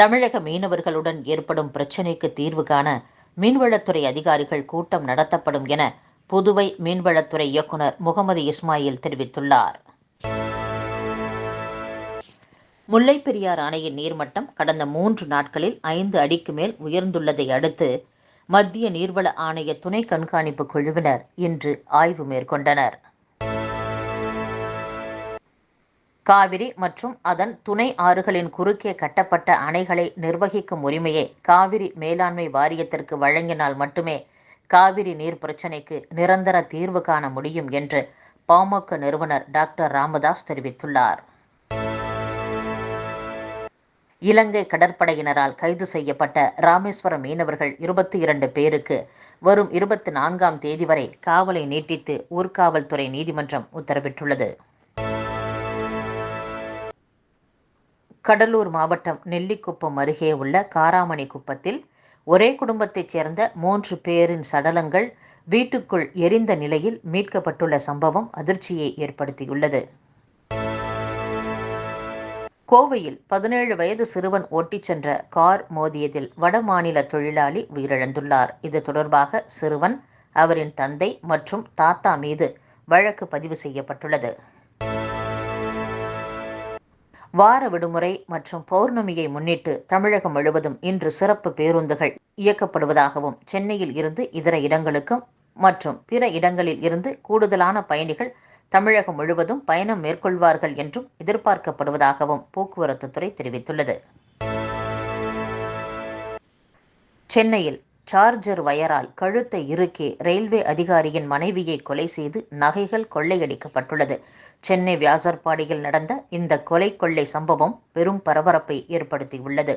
தமிழக மீனவர்களுடன் ஏற்படும் பிரச்சினைக்கு தீர்வு காண மீன்வளத்துறை அதிகாரிகள் கூட்டம் நடத்தப்படும் என புதுவை மீன்வளத்துறை இயக்குனர் முகமது இஸ்மாயில் தெரிவித்துள்ளார். முல்லை பெரியார் அணையின் நீர்மட்டம் கடந்த மூன்று நாட்களில் ஐந்து அடிக்கு மேல் உயர்ந்துள்ளதை அடுத்து மத்திய நீர்வள ஆணைய துணை கண்காணிப்பு குழுவினர் இன்று ஆய்வு மேற்கொண்டனர். காவிரி மற்றும் அதன் துணை ஆறுகளின் குறுக்கே கட்டப்பட்ட அணைகளை நிர்வகிக்கும் உரிமையை காவிரி மேலாண்மை வாரியத்திற்கு வழங்கினால் மட்டுமே காவிரி நீர் பிரச்சினைக்கு நிரந்தர தீர்வு காண முடியும் என்று பாமக நிறுவனர் டாக்டர் ராமதாஸ் தெரிவித்துள்ளார். இலங்கை கடற்படையினரால் கைது செய்யப்பட்ட ராமேஸ்வரம் மீனவர்கள் இருபத்தி இரண்டு பேருக்கு வரும் இருபத்தி நான்காம் தேதி வரை காவலை நீட்டித்து ஊர்காவல்துறை நீதிமன்றம் உத்தரவிட்டுள்ளது. கடலூர் மாவட்டம் நெல்லிக்குப்பம் அருகே உள்ள காராமணி குப்பத்தில் ஒரே குடும்பத்தைச் சேர்ந்த மூன்று பேரின் சடலங்கள் வீட்டுக்குள் எரிந்த நிலையில் மீட்கப்பட்டுள்ள சம்பவம் அதிர்ச்சியை ஏற்படுத்தியுள்ளது. கோவையில் பதினேழு வயது சிறுவன் ஓட்டிச் சென்ற கார் மோதியதில் வடமாநில தொழிலாளி உயிரிழந்துள்ளார். இது தொடர்பாக சிறுவன் அவரின் தந்தை மற்றும் தாத்தா மீது வழக்கு பதிவு செய்யப்பட்டுள்ளது. வார விடுமுறை மற்றும் பௌர்ணமியை முன்னிட்டு தமிழகம் முழுவதும் இன்று சிறப்பு பேருந்துகள் இயக்கப்படுவதாகவும் சென்னையில் இருந்து இதர இடங்களுக்கும் மற்றும் பிற இடங்களில் இருந்து கூடுதலான பயணிகள் தமிழகம் முழுவதும் பயணம் மேற்கொள்வார்கள் என்றும் எதிர்பார்க்கப்படுவதாகவும் போக்குவரத்து துறை தெரிவித்துள்ளது. சென்னையில் சார்ஜர் வயரால் கழுத்தை இறுக்கி ரயில்வே அதிகாரியின் மனைவியை கொலை செய்து நகைகள் கொள்ளையடிக்கப்பட்டுள்ளது. சென்னை வியாசர்பாடியில் நடந்த இந்த கொலை கொள்ளை சம்பவம் பெரும் பரபரப்பை ஏற்படுத்தியுள்ளது.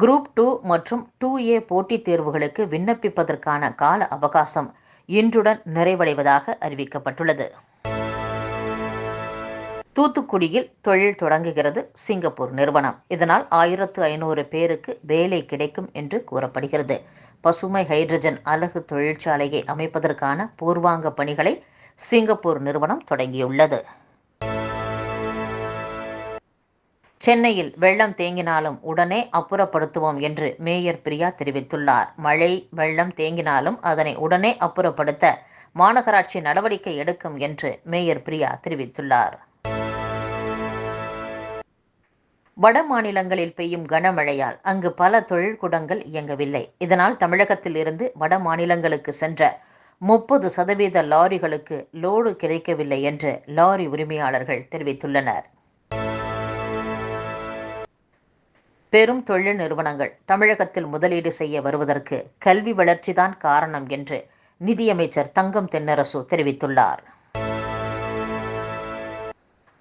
குரூப் டூ மற்றும் டூ ஏ போட்டித் தேர்வுகளுக்கு விண்ணப்பிப்பதற்கான கால அவகாசம் இன்றுடன் நிறைவடைவதாக அறிவிக்கப்பட்டுள்ளது. தூத்துக்குடியில் தொழில் தொடங்குகிறது சிங்கப்பூர் நிறுவனம். இதனால் ஆயிரத்து ஐநூறு பேருக்கு வேலை கிடைக்கும் என்று கூறப்படுகிறது. பசுமை ஹைட்ரஜன் அலகு தொழிற்சாலையை அமைப்பதற்கான பூர்வாங்க பணிகளை சிங்கப்பூர் நிறுவனம் தொடங்கியுள்ளது. சென்னையில் வெள்ளம் தேங்கினாலும் உடனே அப்புறப்படுத்துவோம் என்று மேயர் பிரியா தெரிவித்துள்ளார். மழை வெள்ளம் தேங்கினாலும் அதனை உடனே அப்புறப்படுத்த மாநகராட்சி நடவடிக்கை எடுக்கும் என்று மேயர் பிரியா தெரிவித்துள்ளார். வட மாநிலங்களில் பெய்யும் கனமழையால் அங்கு பல தொழிற்கூடங்கள் இயங்கவில்லை. இதனால் தமிழகத்தில் இருந்து வட மாநிலங்களுக்கு சென்ற முப்பது சதவீத லாரிகளுக்கு லோடு கிடைக்கவில்லை என்று லாரி உரிமையாளர்கள் தெரிவித்துள்ளனர். பெரும் தொழில் நிறுவனங்கள் தமிழகத்தில் முதலீடு செய்ய வருவதற்கு கல்வி வளர்ச்சிதான் காரணம் என்று நிதியமைச்சர் தங்கம் தென்னரசு தெரிவித்துள்ளார்.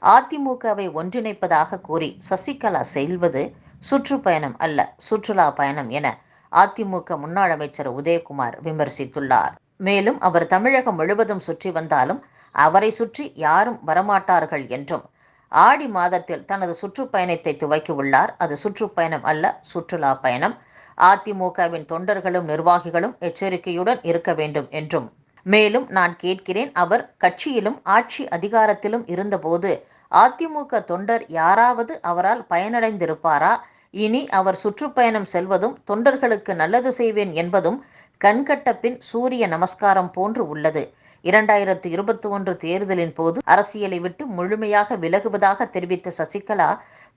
அதிமுகவை ஒன்றிணைப்பதாக கூறி சசிகலா செல்வது சுற்றுப்பயணம் அல்ல சுற்றுலா பயணம் என அதிமுக முன்னாள் அமைச்சர் உதயகுமார் விமர்சித்துள்ளார். மேலும் அவர் தமிழகம் முழுவதும் சுற்றி வந்தாலும் அவரை சுற்றி யாரும் வரமாட்டார்கள் என்றும் ஆடி மாதத்தில் தனது சுற்றுப்பயணத்தை துவக்கியுள்ளார் அது சுற்றுப்பயணம் அல்ல சுற்றுலா பயணம். அதிமுகவின் தொண்டர்களும் நிர்வாகிகளும் எச்சரிக்கையுடன் இருக்க வேண்டும் என்றும் மேலும் நான் கேட்கிறேன் அவர் கட்சியிலும் ஆட்சி அதிகாரத்திலும் இருந்தபோது அதிமுக தொண்டர் யாராவது அவரால் பயனடைந்திருப்பாரா? இனி அவர் சுற்றுப்பயணம் செல்வதும் தொண்டர்களுக்கு நல்லது செய்வேன் என்பதும் கண்கட்ட பின் சூரிய நமஸ்காரம் போன்று உள்ளது. இரண்டாயிரத்து இருபத்தி ஒன்று தேர்தலின் போது அரசியலை விட்டு முழுமையாக விலகுவதாக தெரிவித்த சசிகலா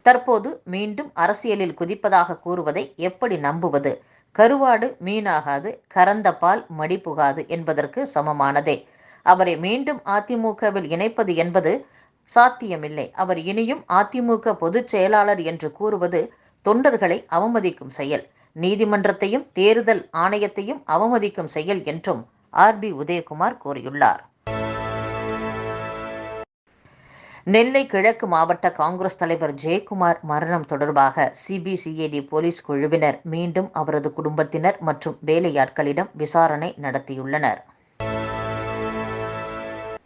தற்போது மீண்டும் அரசியலில் குதிப்பதாக கூறுவதை எப்படி நம்புவது? கருவாடு மீனாகாது கறந்த பால் மடிப்புகாது என்பதற்கு சமமானதே. அவரை மீண்டும் அதிமுகவில் இணைப்பது என்பது சாத்தியமில்லை. அவர் இனியும் அதிமுக பொதுச் செயலாளர் என்று கூறுவது தொண்டர்களை அவமதிக்கும் செயல். நீதிமன்றத்தையும் தேர்தல் ஆணையத்தையும் அவமதிக்கும் செயல் என்றும் ஆர் பி உதயகுமார் கூறியுள்ளார். நெல்லை கிழக்கு மாவட்ட காங்கிரஸ் தலைவர் ஜெயக்குமார் மரணம் தொடர்பாக சிபிசிஐடி போலீஸ் குழுவினர் மீண்டும் அவரது குடும்பத்தினர் மற்றும் வேலையாட்களிடம் விசாரணை நடத்தியுள்ளனர்.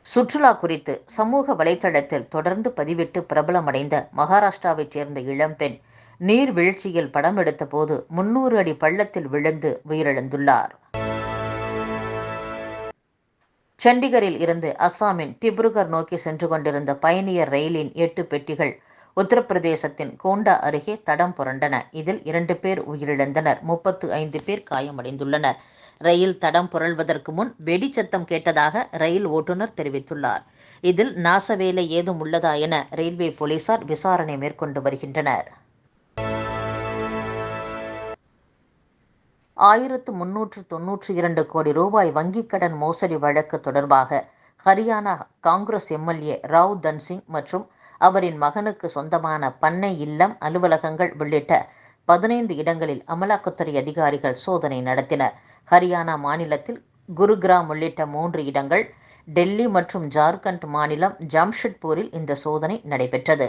சுற்றுலா குறித்து சமூக வலைதளத்தில் தொடர்ந்து பதிவிட்டு பிரபலமடைந்த மகாராஷ்டிராவைச் சேர்ந்த இளம்பெண் நீர்வீழ்ச்சியில் படம் எடுத்தபோது முன்னூறு அடி பள்ளத்தில் விழுந்து உயிரிழந்துள்ளார். சண்டிகரில் இருந்து அஸ்ஸாமின் திப்ருகர் நோக்கி சென்று கொண்டிருந்த பயணியர் ரயிலின் எட்டு பெட்டிகள் உத்தரப்பிரதேசத்தின் கோண்டா அருகே தடம் புரண்டன. இதில் இரண்டு பேர் உயிரிழந்தனர். முப்பத்து ஐந்து பேர் காயமடைந்துள்ளனர். ரயில் தடம் புரள்வதற்கு முன் வெடிச்சத்தம் கேட்டதாக ரயில் ஓட்டுநர் தெரிவித்துள்ளார். இதில் நாசவேலை ஏதும் உள்ளதா என ரயில்வே போலீசார் விசாரணை மேற்கொண்டு வருகின்றனர். ஆயிரத்து முன்னூற்று தொன்னூற்றி இரண்டு கோடி ரூபாய் வங்கிக் கடன் மோசடி வழக்கு தொடர்பாக ஹரியானா காங்கிரஸ் எம்எல்ஏ ராவ் தன்சிங் மற்றும் அவரின் மகனுக்கு சொந்தமான பண்ணை இல்லம் அலுவலகங்கள் உள்ளிட்ட பதினைந்து இடங்களில் அமலாக்கத்துறை அதிகாரிகள் சோதனை நடத்தினர். ஹரியானா மாநிலத்தில் குருகிராம் உள்ளிட்ட மூன்று இடங்கள் டெல்லி மற்றும் ஜார்க்கண்ட் மாநிலம் ஜாம்ஷெட்பூரில் இந்த சோதனை நடைபெற்றது.